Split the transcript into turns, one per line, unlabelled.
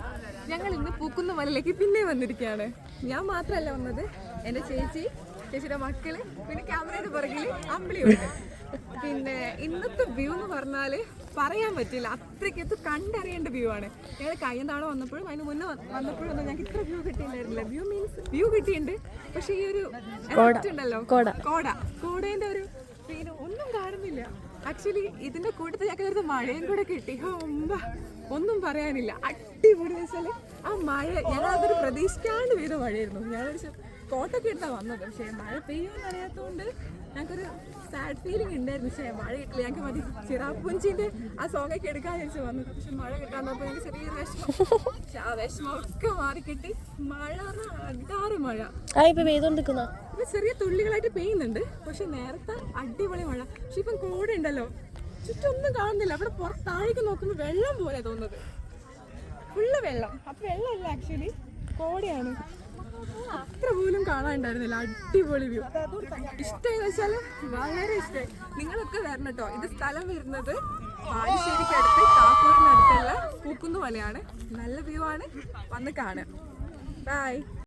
Hi ഞങ്ങൾ ഇന്ന് പൂക്കുന്ന മലയിലേക്ക് പിന്നെ വന്നിരിക്കുകയാണ്. ഞാൻ മാത്രമല്ല വന്നത്. എന്റെ ചേച്ചി ചേച്ചിയുടെ മക്കൾ പിന്നെ ക്യാമറയുടെ പുറകിൽ അമ്പിളിയുണ്ട്. പിന്നെ ഇന്നത്തെ വ്യൂ എന്ന് പറഞ്ഞാൽ പറയാൻ പറ്റില്ല. അത്രയ്ക്ക് ഇത് കണ്ടറിയേണ്ട വ്യൂ ആണ്. ഞങ്ങൾ കഴിഞ്ഞ തവണ വന്നപ്പോഴും അതിന് മുന്നേ വന്ന- വന്നപ്പോഴും ഞങ്ങൾക്ക് ഇത്ര വ്യൂ കിട്ടിയിട്ടുണ്ടായിരുന്നില്ല. വ്യൂ മീൻസ് വ്യൂ കിട്ടിയിട്ടുണ്ട്. പക്ഷേ ഈ ഒരു ഉണ്ടല്ലോ.
കോട.
കോട. കോടേന്റെ ഒരു ഒന്നും കാണുന്നില്ല. ആക്ച്വലി ഇതിന്റെ കൂട്ടത്തിൽ ഞങ്ങൾക്ക് ഒരു മഴയും കൂടെ കിട്ടി. ഒന്നും പറയാനില്ല. അടിപൊളി വെച്ചാൽ ആ മഴ ഞങ്ങൾ അതൊരു പ്രതീക്ഷിക്കാണ്ട് പെയ്ത മഴയായിരുന്നു. ഞങ്ങൾ കോട്ടൊക്കെ എടുത്താ വന്നത്. പക്ഷേ മഴ പെയ്യുമെന്ന് അറിയാത്തതുകൊണ്ട് ഞങ്ങൾക്കൊരു സാഡ് ഫീലിംഗ് ഉണ്ടായിരുന്നു പക്ഷേ മഴ കിട്ടില്ല. ഞങ്ങൾക്ക് മതി ചിറാപ്പുഞ്ചിന്റെ ആ സോങ് ഒക്കെ എടുക്കാൻ വെച്ച് വന്നത്. പക്ഷെ മഴ കിട്ടാന്നപ്പോൾ എനിക്ക് ചെറിയ വിഷമം. പക്ഷെ ആ വിഷമം ഒക്കെ മാറി കിട്ടി. മഴ അടാറ് മഴ.
ഇപ്പൊ
ചെറിയ തുള്ളികളായിട്ട് പെയ്യുന്നുണ്ട്. പക്ഷെ നേരത്തെ അടിപൊളി മഴ. പക്ഷെ ഇപ്പം ഉണ്ടല്ലോ ചുറ്റൊന്നും കാണുന്നില്ല. അവിടെ പുറത്ത് താഴേക്ക് നോക്കുമ്പോൾ വെള്ളം പോലെ തോന്നുന്നത്. ഫുള്ള് വെള്ളം. അപ്പൊ വെള്ളമല്ല ആക്ച്വലി കോടിയാണ്. അത്ര പോലും കാണാനുണ്ടായിരുന്നില്ല. അടിപൊളി വ്യൂ ഇഷ്ടമായി വെച്ചാൽ വളരെ ഇഷ്ടമായി നിങ്ങളൊക്കെ വരണം കേട്ടോ ഇത് സ്ഥലം വരുന്നത് പാലശ്ശേരിക്കടുത്ത് കാക്കൂരിനടുത്തുള്ള പൂക്കുന്ന് പോലെയാണ്. നല്ല വ്യൂ ആണ്. വന്ന് കാണുക. ബൈ